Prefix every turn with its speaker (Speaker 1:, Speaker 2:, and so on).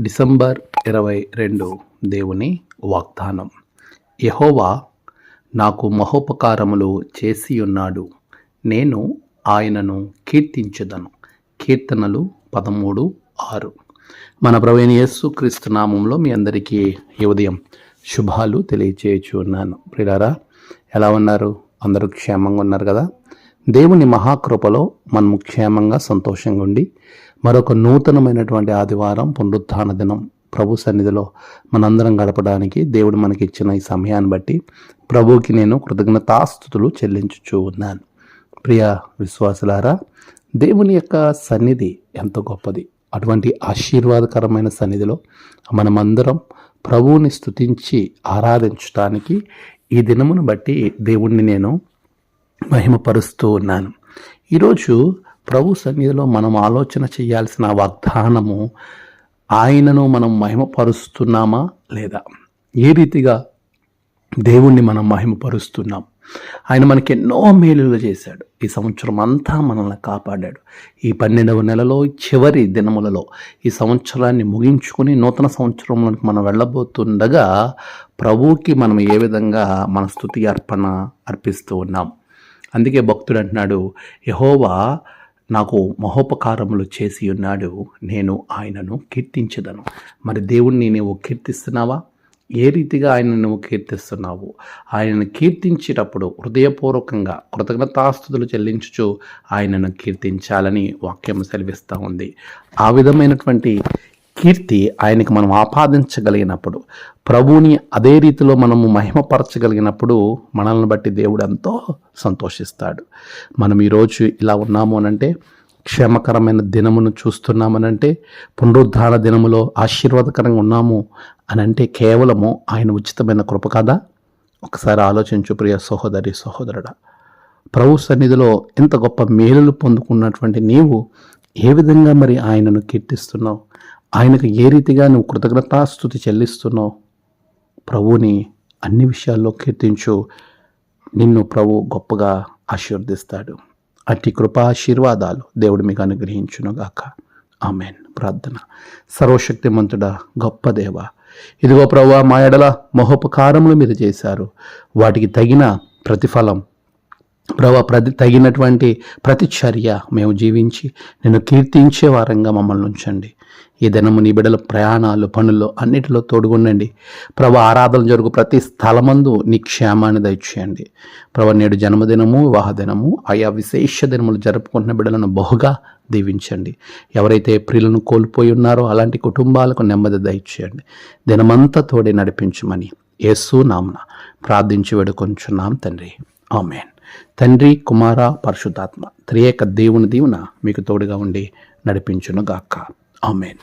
Speaker 1: December ఇరవై రెండు దేవుని వాగ్దానం. యహోవా నాకు మహోపకారములు చేసి ఉన్నాడు నేను ఆయనను కీర్తించదను. కీర్తనలు పదమూడు ఆరు. మన ప్రవీణ యేసు క్రీస్తు నామంలో మీ అందరికీ ఈ ఉదయం శుభాలు తెలియచేయచ్చు ఉన్నాను ప్రియులారా ఎలా ఉన్నారు? అందరూ క్షేమంగా ఉన్నారు కదా? దేవుని మహాకృపలో మనము క్షేమంగా సంతోషంగా ఉండి మరొక నూతనమైనటువంటి ఆదివారం పునరుత్థాన దినం. ప్రభు సన్నిధిలో మనందరం గడపడానికి దేవుడు మనకి ఇచ్చిన ఈ సమయాన్ని బట్టి ప్రభువుకి నేను కృతజ్ఞతాస్థుతులు చెల్లించుచూ ఉన్నాను. ప్రియ విశ్వాసులారా దేవుని యొక్క సన్నిధి ఎంత గొప్పది. అటువంటి ఆశీర్వాదకరమైన సన్నిధిలో మనమందరం ప్రభువుని స్తుతించి ఆరాధించటానికి ఈ దినమును బట్టి దేవుణ్ణి నేను మహిమపరుస్తూ ఉన్నాను. ఈరోజు ప్రభు సన్నిధిలో మనం ఆలోచన చేయాల్సిన వాగ్దానము ఆయనను మనం మహిమపరుస్తున్నామా లేదా? ఏ రీతిగా దేవుణ్ణి మనం మహిమపరుస్తున్నాం? ఆయన మనకి ఎన్నో మేలులు చేశాడు. ఈ సంవత్సరం అంతా మనల్ని కాపాడాడు. ఈ పన్నెండవ నెలలో చివరి దినములలో ఈ సంవత్సరాన్ని ముగించుకుని నూతన సంవత్సరంలోకి మనం వెళ్ళబోతుండగా ప్రభువుకి మనం ఏ విధంగా మన స్థుతి అర్పణ అర్పిస్తూ ఉన్నాం? అందుకే భక్తుడు అంటున్నాడు యహోవా నాకు మహోపకారములు చేసి ఉన్నాడు నేను ఆయనను కీర్తించదను. మరి దేవుణ్ణి నీవు కీర్తిస్తున్నావా? ఏ రీతిగా ఆయన నువ్వు కీర్తిస్తున్నావు? ఆయనను కీర్తించేటప్పుడు హృదయపూర్వకంగా కృతజ్ఞతాస్తుతులు చెల్లించుచు ఆయనను కీర్తించాలని వాక్యం సెలవిస్తూ ఉంది. ఆ విధమైనటువంటి కీర్తి ఆయనకి మనం ఆపాదించగలిగినప్పుడు ప్రభువుని అదే రీతిలో మనము మహిమపరచగలిగినప్పుడు మనల్ని బట్టి దేవుడు ఎంతో సంతోషిస్తాడు. మనం ఈరోజు ఇలా ఉన్నాము అనంటే క్షేమకరమైన దినమును చూస్తున్నామనంటే పునరుద్ధార దినములో ఆశీర్వాదకరంగా ఉన్నాము అని అంటే కేవలము ఆయన ఉచితమైన కృప కదా? ఒకసారి ఆలోచించు ప్రియ సహోదరి సహోదరుడా. ప్రభు సన్నిధిలో ఇంత గొప్ప మేలులు పొందుకున్నటువంటి నీవు ఏ విధంగా మరి ఆయనను కీర్తిస్తున్నావు? ఆయనకు ఏ రీతిగా నువ్వు కృతజ్ఞతాస్థుతి చెల్లిస్తున్నావు? ప్రభువుని అన్ని విషయాల్లో కీర్తించు. నిన్ను ప్రభు గొప్పగా ఆశీర్వదిస్తాడు. అట్టి కృపాశీర్వాదాలు దేవుడు మీకు అనుగ్రహించునుగాక. ఆమెన్. ప్రార్థన. సర్వశక్తిమంతుడా గొప్ప దేవ ఇదిగో ప్రభు మా ఎడల మహోపకారములు మీరు చేశారు. వాటికి తగిన ప్రతిఫలం ప్రభా ప్రతి తగినటువంటి ప్రతిచర్య మేము జీవించి నేను కీర్తించే వారంగా మమ్మల్ని ఉంచండి. ఈ దినము నీ బిడ్డల ప్రయాణాలు పనుల్లో అన్నిటిలో తోడుగుండండి. ప్రభు ఆరాధన జరుగు ప్రతి స్థలమందు నీ క్షేమాన్ని దయచేయండి. ప్రభు నేడు జన్మదినము వివాహ దినము ఆయా విశేష దినములు జరుపుకుంటున్న బిడ్డలను బహుగా దీవించండి. ఎవరైతే ప్రియులను కోల్పోయి ఉన్నారో అలాంటి కుటుంబాలకు నెమ్మది దయచేయండి. దినమంతా తోడే నడిపించమని యేసు నామన ప్రార్థించి వేడుకొంచున్నాం తండ్రి. ఆమెన్. తండ్రి కుమార పరిశుద్ధాత్మ త్రియేక దేవుని దీవున మీకు తోడుగా ఉండి నడిపించును గాక ఆమెన్